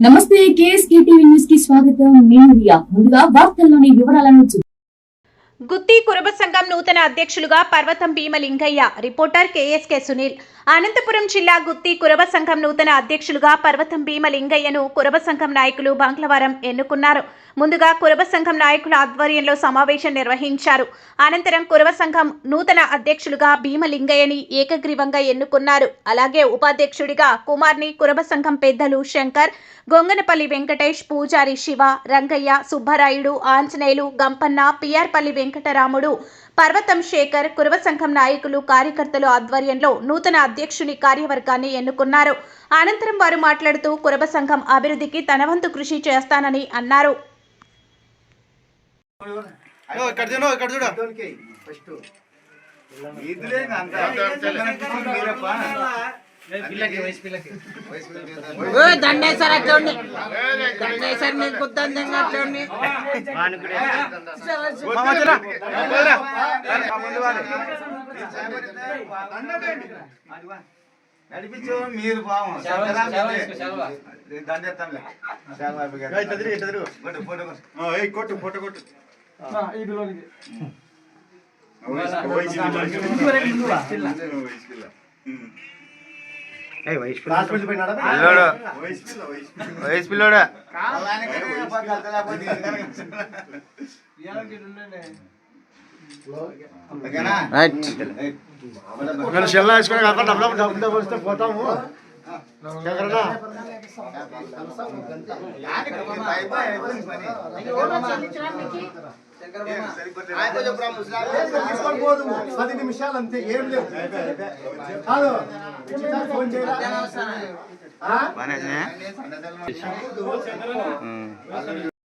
నమస్తే KSK TV న్యూస్కి స్వాగతం. నేను రియా. ముందుగా వార్తల్లోని వివరాలను గుత్తి కురబ సంఘం నూతన అధ్యక్షులుగా పర్వతం భీమలింగయ్య రిపోర్టర్ కేఎస్కే సునీల్ అనంతపురం జిల్లా గుత్తి కురవ సంఘం నూతన అధ్యక్షులుగా పర్వతం భీమలింగయ్యను కురబ సంఘం నాయకులు మంగళవారం ఎన్నుకున్నారు. ముందుగా కురబ సంఘం నాయకుల ఆధ్వర్యంలో సమావేశం నిర్వహించారు. అనంతరం కురవ సంఘం నూతన అధ్యక్షులుగా భీమలింగయ్యని ఏకగ్రీవంగా ఎన్నుకున్నారు. అలాగే ఉపాధ్యక్షుడిగా కుమార్ని కురబ సంఘం పెద్దలు శంకర్ గొంగనపల్లి వెంకటేష్ పూజారి శివ రంగయ్య సుబ్బరాయుడు ఆంజనేయులు గంపన్న పిఆర్పల్లి వెంకటరాముడు పర్వతం శేఖర్ కురవ సంఘం నాయకులు కార్యకర్తలు ఆధ్వర్యంలో నూతన అధ్యక్షుని కార్యవర్గాన్ని ఎన్నుకున్నారు అనంతరం వారు మాట్లాడుతూ కురబ సంఘం అభివృద్ధికి తన వంతు కృషి చేస్తానని అన్నారు ఫస్ట్ దండేశ్వర అట్లండి దండేశ్వర మీకు కుద్దంగా అట్లండి. నడిపించు మీరు బావం దండెత్తాంలే కొట్టు ఫోటో కొట్టు. ఆ, ఏయ్, కొట్టు ఫోటో కొట్టు వయసు- వయసు. వయసు పిల్లోడా? రైట్ ఏయ్, నేను చెల్ల వేసుకొని కాకుండా డబ్బులు డబ్బులు వస్తే పోతాము. పోదు నిమిషాలు అంతే ఏం కాదు ఇచ్చినాక ఫోన్ అన్నదమ్ములు